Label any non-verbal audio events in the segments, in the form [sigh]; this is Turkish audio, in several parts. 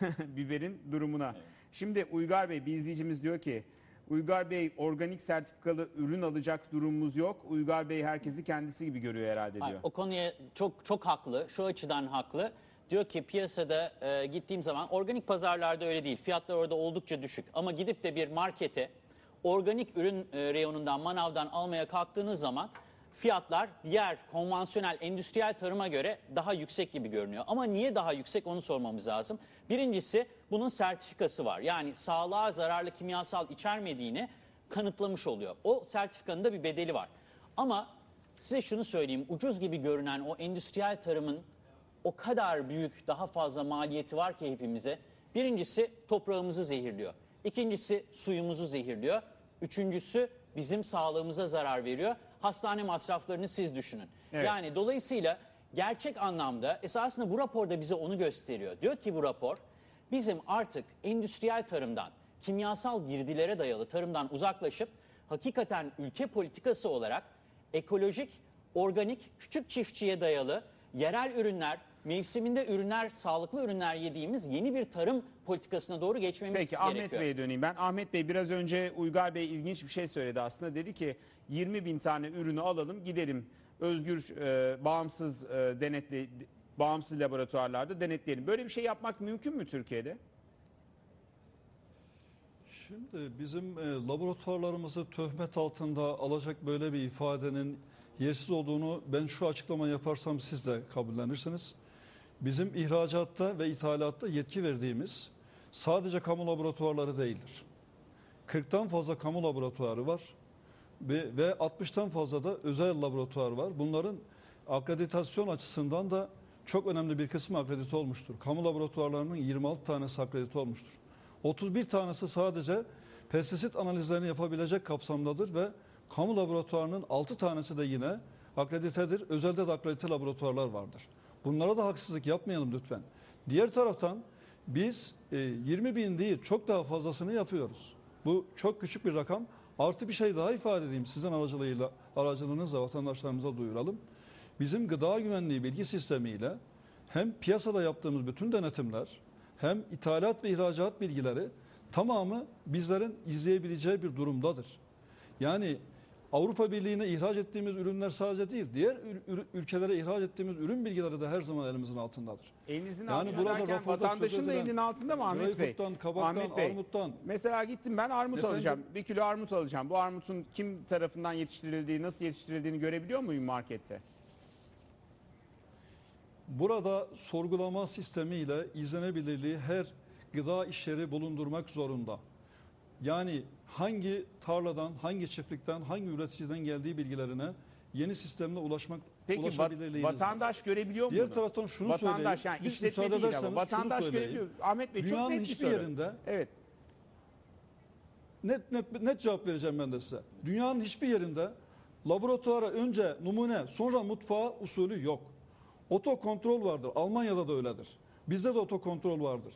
[laughs] biberin durumuna. Şimdi Uygar Bey bir izleyicimiz diyor ki Uygar Bey organik sertifikalı ürün alacak durumumuz yok. Uygar Bey herkesi kendisi gibi görüyor herhalde diyor. Hayır, o konuya çok çok haklı. Şu açıdan haklı. Diyor ki piyasada e, gittiğim zaman organik pazarlarda öyle değil. Fiyatlar orada oldukça düşük. Ama gidip de bir markete organik ürün e, reyonundan, manavdan almaya kalktığınız zaman fiyatlar diğer konvansiyonel endüstriyel tarıma göre daha yüksek gibi görünüyor. Ama niye daha yüksek onu sormamız lazım. Birincisi bunun sertifikası var. Yani sağlığa zararlı kimyasal içermediğini kanıtlamış oluyor. O sertifikanın da bir bedeli var. Ama size şunu söyleyeyim. Ucuz gibi görünen o endüstriyel tarımın o kadar büyük, daha fazla maliyeti var ki hepimize. Birincisi toprağımızı zehirliyor. İkincisi suyumuzu zehirliyor. Üçüncüsü bizim sağlığımıza zarar veriyor. Hastane masraflarını siz düşünün. Evet. Yani dolayısıyla gerçek anlamda esasında bu raporda bize onu gösteriyor. Diyor ki bu rapor bizim artık endüstriyel tarımdan, kimyasal girdilere dayalı tarımdan uzaklaşıp hakikaten ülke politikası olarak ekolojik, organik, küçük çiftçiye dayalı yerel ürünler, mevsiminde ürünler, sağlıklı ürünler yediğimiz yeni bir tarım politikasına doğru geçmemiz Peki gerekiyor. Ahmet Bey'e döneyim ben. Ahmet Bey biraz önce Uygar Bey ilginç bir şey söyledi aslında. Dedi ki 20 bin tane ürünü alalım gidelim özgür e, bağımsız e, denetle bağımsız laboratuvarlarda denetleyelim. Böyle bir şey yapmak mümkün mü Türkiye'de? Şimdi bizim e, laboratuvarlarımızı töhmet altında alacak böyle bir ifadenin yersiz olduğunu ben şu açıklama yaparsam siz de kabullenirsiniz. Bizim ihracatta ve ithalatta yetki verdiğimiz sadece kamu laboratuvarları değildir. 40'tan fazla kamu laboratuvarı var ve, ve 60'tan fazla da özel laboratuvar var. Bunların akreditasyon açısından da çok önemli bir kısmı akredite olmuştur. Kamu laboratuvarlarının 26 tanesi akredite olmuştur. 31 tanesi sadece pestisit analizlerini yapabilecek kapsamdadır ve kamu laboratuvarının 6 tanesi de yine akreditedir. Özelde de akredite laboratuvarlar vardır. Bunlara da haksızlık yapmayalım lütfen. Diğer taraftan biz e, 20 bin değil çok daha fazlasını yapıyoruz. Bu çok küçük bir rakam. Artı bir şey daha ifade edeyim sizin aracılığıyla, aracılığınızla vatandaşlarımıza duyuralım. Bizim gıda güvenliği bilgi sistemiyle hem piyasada yaptığımız bütün denetimler hem ithalat ve ihracat bilgileri tamamı bizlerin izleyebileceği bir durumdadır. Yani Avrupa Birliği'ne ihraç ettiğimiz ürünler sadece değil, diğer ül- ül- ülkelere ihraç ettiğimiz ürün bilgileri de her zaman elimizin altındadır. Elinizin Yani altında burada derken vatandaşın da elinin altında mı Ahmet Bey? kabaktan, Ahmet Bey, armuttan. Mesela gittim ben armut Efendim? alacağım. Bir kilo armut alacağım. Bu armutun kim tarafından yetiştirildiği, nasıl yetiştirildiğini görebiliyor muyum markette? Burada sorgulama sistemiyle izlenebilirliği her gıda işleri bulundurmak zorunda. Yani hangi tarladan, hangi çiftlikten, hangi üreticiden geldiği bilgilerine yeni sistemle ulaşmak Peki vatandaş görebiliyor mu? Diğer bunu? taraftan şunu Vatandaş söyleyeyim. yani Biz işletme değil ama vatandaş görebiliyor. Ahmet Bey çok Dünyanın net bir hiçbir soru. yerinde Evet. net, net, net cevap vereceğim ben de size. Dünyanın hiçbir yerinde laboratuvara önce numune sonra mutfağa usulü yok. Otokontrol vardır. Almanya'da da öyledir. Bizde de otokontrol vardır.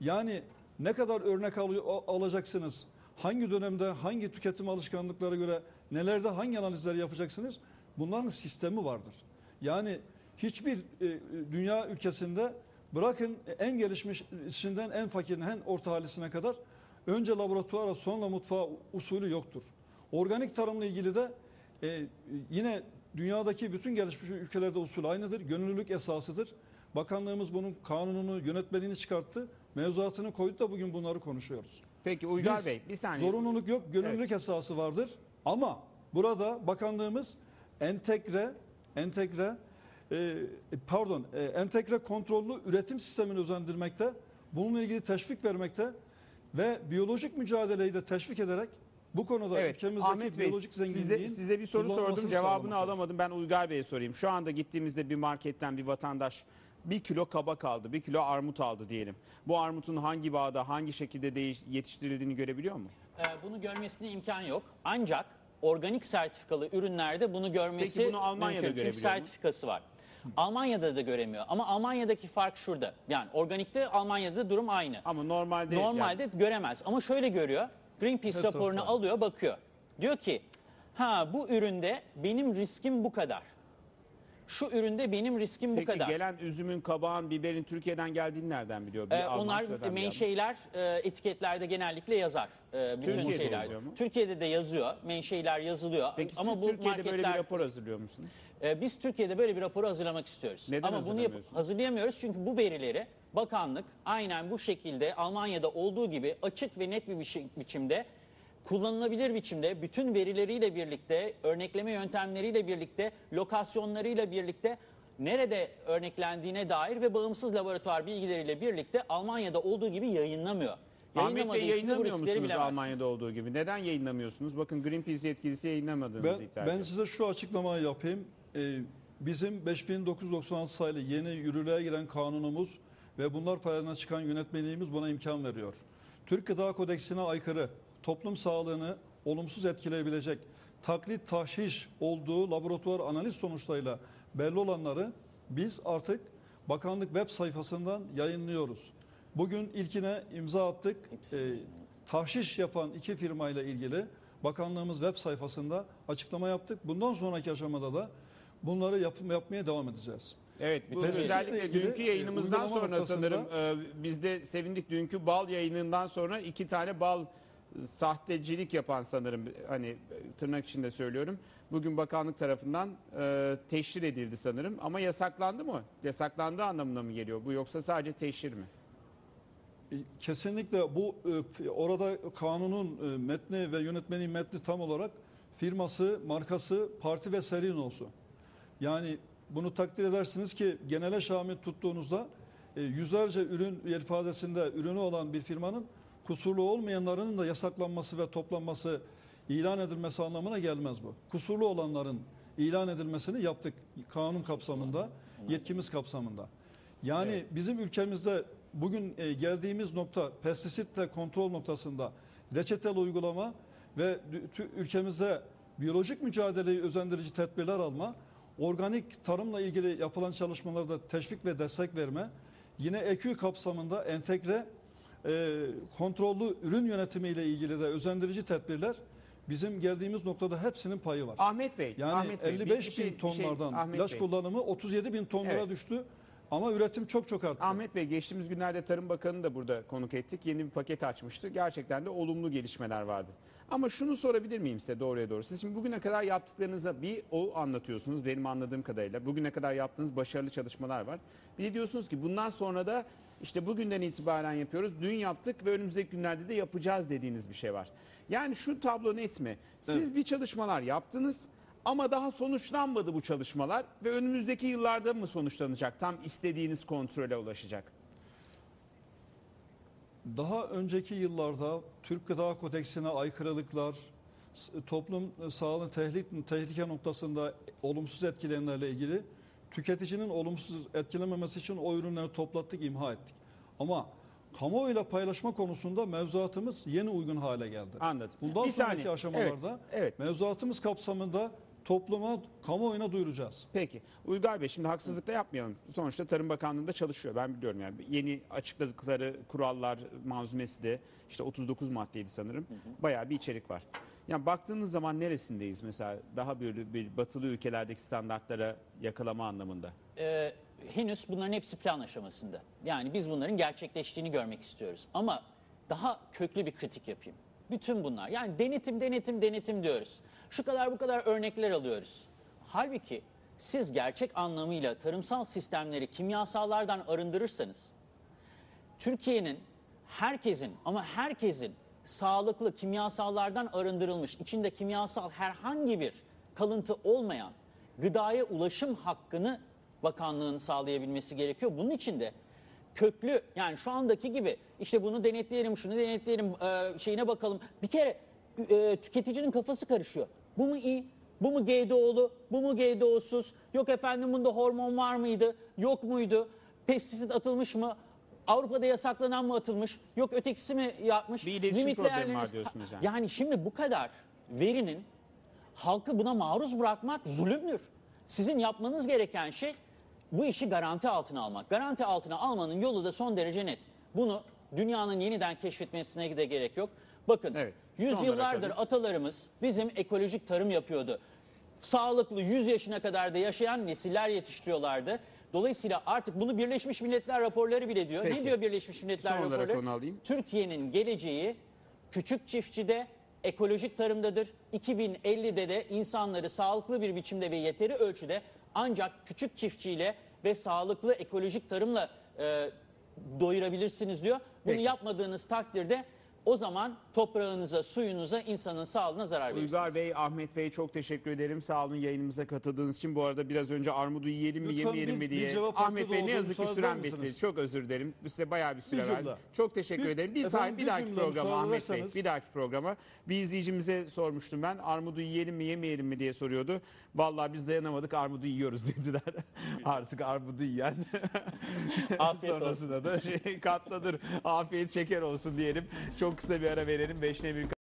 Yani ne kadar örnek al- alacaksınız? Hangi dönemde hangi tüketim alışkanlıklara göre nelerde hangi analizleri yapacaksınız? Bunların sistemi vardır. Yani hiçbir e, dünya ülkesinde bırakın en gelişmiş içinden en fakirine en orta halisine kadar önce laboratuvara sonra mutfağa usulü yoktur. Organik tarımla ilgili de e, yine dünyadaki bütün gelişmiş ülkelerde usul aynıdır. Gönüllülük esasıdır. Bakanlığımız bunun kanununu, yönetmeliğini çıkarttı. Mevzuatını koydu da bugün bunları konuşuyoruz. Peki Uygar Biz Bey bir saniye. Zorunluluk yok, gönüllülük esası vardır. Ama burada bakanlığımız entegre, entegre, e, pardon, e, entegre kontrollü üretim sistemini özendirmekte, bununla ilgili teşvik vermekte ve biyolojik mücadeleyi de teşvik ederek bu konuda Evet ülkemizdeki Ahmet Bey biyolojik zenginliğin size, size bir soru sordum cevabını alamadım. Ben Uygar Bey'e sorayım. Şu anda gittiğimizde bir marketten bir vatandaş bir kilo kabak aldı, bir kilo armut aldı diyelim. Bu armutun hangi bağda, hangi şekilde değiş, yetiştirildiğini görebiliyor mu? Ee, bunu görmesine imkan yok. Ancak organik sertifikalı ürünlerde bunu görmesi Peki bunu Almanya'da mümkün. Çünkü görebiliyor mu? sertifikası var. Almanya'da da göremiyor. Ama Almanya'daki fark şurada. Yani organikte Almanya'da durum aynı. Ama normalde Normalde göremez. Ama şöyle görüyor. Greenpeace raporunu alıyor, bakıyor. Diyor ki, ha bu üründe benim riskim bu kadar. Şu üründe benim riskim bu Peki kadar. gelen üzümün, kabağın, biberin Türkiye'den geldiğini nereden biliyor? Bir Ee, Alman onlar sıradan bir adam. menşeiler e, etiketlerde genellikle yazar. E, bütün Türkiye'de şeyler. yazıyor mu? Türkiye'de de yazıyor. Menşeiler yazılıyor. Peki Ama siz bu Türkiye'de böyle bir marketler rapor hazırlıyor musunuz? e, biz Türkiye'de böyle bir raporu hazırlamak istiyoruz. Neden Ama bunu hazırlamıyorsunuz? hazırlayamıyoruz çünkü bu verileri bakanlık aynen bu şekilde Almanya'da olduğu gibi açık ve net bir biçi- biçimde kullanılabilir biçimde bütün verileriyle birlikte, örnekleme yöntemleriyle birlikte, lokasyonlarıyla birlikte nerede örneklendiğine dair ve bağımsız laboratuvar bilgileriyle birlikte Almanya'da olduğu gibi yayınlamıyor. Ahmet Bey yayınlamıyor musunuz. Almanya'da olduğu gibi? Neden yayınlamıyorsunuz? Bakın Greenpeace yetkilisi yayınlamadığınızı Ben, iddia ben size şu açıklamayı yapayım. Ee, bizim 5996 sayılı yeni yürürlüğe giren kanunumuz ve bunlar paylarına çıkan yönetmeliğimiz buna imkan veriyor. Türk Gıda Kodeksine aykırı, toplum sağlığını olumsuz etkileyebilecek, taklit tahşiş olduğu laboratuvar analiz sonuçlarıyla belli olanları biz artık bakanlık web sayfasından yayınlıyoruz. Bugün ilkine imza attık. Ee, tahşiş yapan iki firmayla ilgili bakanlığımız web sayfasında açıklama yaptık. Bundan sonraki aşamada da bunları yap, yapmaya devam edeceğiz. Evet, bu özellikle dünkü e, yayınımızdan uygulama sonra noktasında- sanırım e, biz de sevindik. Dünkü bal yayınından sonra iki tane bal sahtecilik yapan sanırım hani tırnak içinde söylüyorum. Bugün bakanlık tarafından e, teşhir edildi sanırım ama yasaklandı mı? Yasaklandığı anlamına mı geliyor bu yoksa sadece teşhir mi? E, Kesinlikle bu e, orada kanunun e, metni ve yönetmenin metni tam olarak firması, markası, parti ve seri nosu. Yani bunu takdir edersiniz ki genele şamil tuttuğunuzda yüzlerce ürün ifadesinde ürünü olan bir firmanın kusurlu olmayanlarının da yasaklanması ve toplanması, ilan edilmesi anlamına gelmez bu. Kusurlu olanların ilan edilmesini yaptık kanun kapsamında, yetkimiz kapsamında. Yani Evet. bizim ülkemizde bugün e, geldiğimiz nokta pestisitle kontrol noktasında reçeteli uygulama ve ülkemizde biyolojik mücadeleyi özendirici tedbirler alma, organik tarımla ilgili yapılan çalışmalarda teşvik ve destek verme, yine EQ kapsamında entegre e, kontrollü ürün yönetimi ile ilgili de özendirici tedbirler bizim geldiğimiz noktada hepsinin payı var. Ahmet Bey, Yani Ahmet Bey, bir- 55 bir şey- bin şey- tonlardan Ahmet ilaç Bey. kullanımı 37 bin tonlara Evet. düştü ama üretim çok çok arttı. Ahmet Bey geçtiğimiz günlerde Tarım Bakanı'nı da burada konuk ettik. Yeni bir paket açmıştı. Gerçekten de olumlu gelişmeler vardı. Ama şunu sorabilir miyim size doğruya doğru? Siz şimdi bugüne kadar yaptıklarınıza bir o anlatıyorsunuz benim anladığım kadarıyla. Bugüne kadar yaptığınız başarılı çalışmalar var. Bir de diyorsunuz ki bundan sonra da işte bugünden itibaren yapıyoruz. Dün yaptık ve önümüzdeki günlerde de yapacağız dediğiniz bir şey var. Yani şu tablo net mi? Siz Evet. bir çalışmalar yaptınız ama daha sonuçlanmadı bu çalışmalar ve önümüzdeki yıllarda mı sonuçlanacak? Tam istediğiniz kontrole ulaşacak. Daha önceki yıllarda Türk Gıda Kodeksine aykırılıklar, toplum sağlığını tehlike, tehlike noktasında olumsuz etkileyenlerle ilgili tüketicinin olumsuz etkilememesi için o ürünleri toplattık, imha ettik. Ama kamuoyuyla paylaşma konusunda mevzuatımız yeni uygun hale geldi. Anladım. Bundan Bir sonraki saniye. aşamalarda Evet, evet. mevzuatımız kapsamında topluma, kamuoyuna duyuracağız. Peki. Uygar Bey şimdi haksızlık da yapmayalım. Sonuçta Tarım Bakanlığı'nda çalışıyor. Ben biliyorum yani. Yeni açıkladıkları kurallar manzumesi de işte 39 maddeydi sanırım. Bayağı bir içerik var. Yani baktığınız zaman neresindeyiz mesela daha böyle bir batılı ülkelerdeki standartlara yakalama anlamında? Ee, henüz bunların hepsi plan aşamasında. Yani biz bunların gerçekleştiğini görmek istiyoruz. Ama daha köklü bir kritik yapayım. Bütün bunlar yani denetim denetim denetim diyoruz. Şu kadar bu kadar örnekler alıyoruz. Halbuki siz gerçek anlamıyla tarımsal sistemleri kimyasallardan arındırırsanız Türkiye'nin herkesin ama herkesin sağlıklı kimyasallardan arındırılmış, içinde kimyasal herhangi bir kalıntı olmayan gıdaya ulaşım hakkını bakanlığın sağlayabilmesi gerekiyor. Bunun için de köklü yani şu andaki gibi işte bunu denetleyelim, şunu denetleyelim, e, şeyine bakalım. Bir kere e, tüketicinin kafası karışıyor. Bu mu iyi? Bu mu GDO'lu? Bu mu GDO'suz? Yok efendim bunda hormon var mıydı? Yok muydu? Pestisit atılmış mı? Avrupa'da yasaklanan mı atılmış? Yok ötekisi mi yapmış? Bir iletişim Limitli problemi var diyorsunuz yani. Yani şimdi bu kadar verinin halkı buna maruz bırakmak zulümdür. Sizin yapmanız gereken şey bu işi garanti altına almak. Garanti altına almanın yolu da son derece net. Bunu dünyanın yeniden keşfetmesine de gerek yok. Bakın Evet, son yüzyıllardır olarak atalarımız bizim ekolojik tarım yapıyordu. sağlıklı 100 yaşına kadar da yaşayan nesiller yetiştiriyorlardı. Dolayısıyla artık bunu Birleşmiş Milletler raporları bile diyor. Peki. Ne diyor Birleşmiş Milletler Son raporları? onu alayım. Türkiye'nin geleceği küçük çiftçide, ekolojik tarımdadır. 2050'de de insanları sağlıklı bir biçimde ve yeteri ölçüde ancak küçük çiftçiyle ve sağlıklı ekolojik tarımla e, doyurabilirsiniz diyor. Bunu Peki. yapmadığınız takdirde o zaman toprağınıza, suyunuza, insanın sağlığına zarar verirsiniz. Uygar Bey, Ahmet Bey çok teşekkür ederim. Sağ olun yayınımıza katıldığınız için. Bu arada biraz önce armudu yiyelim mi Lütfen yemeyelim bir- mi bir diye. cevap Ahmet hakkı Bey ne yazık ki süren bitti. Çok özür dilerim. Size bayağı bir süre Bir cümle. verdim. Çok teşekkür Bir- ederim. Bir, efendim, bir bir dahaki cümle programa Ahmet Bey. Bir dahaki programa. Bir izleyicimize sormuştum ben. Armudu yiyelim mi yemeyelim mi diye soruyordu. Vallahi biz dayanamadık armudu yiyoruz [laughs] dediler. Artık armudu yiyen. [laughs] Afiyet olsun. Sonrasında da şey katlanır. Afiyet şeker olsun diyelim. Çok kısa bir ara verelim. Beşte bir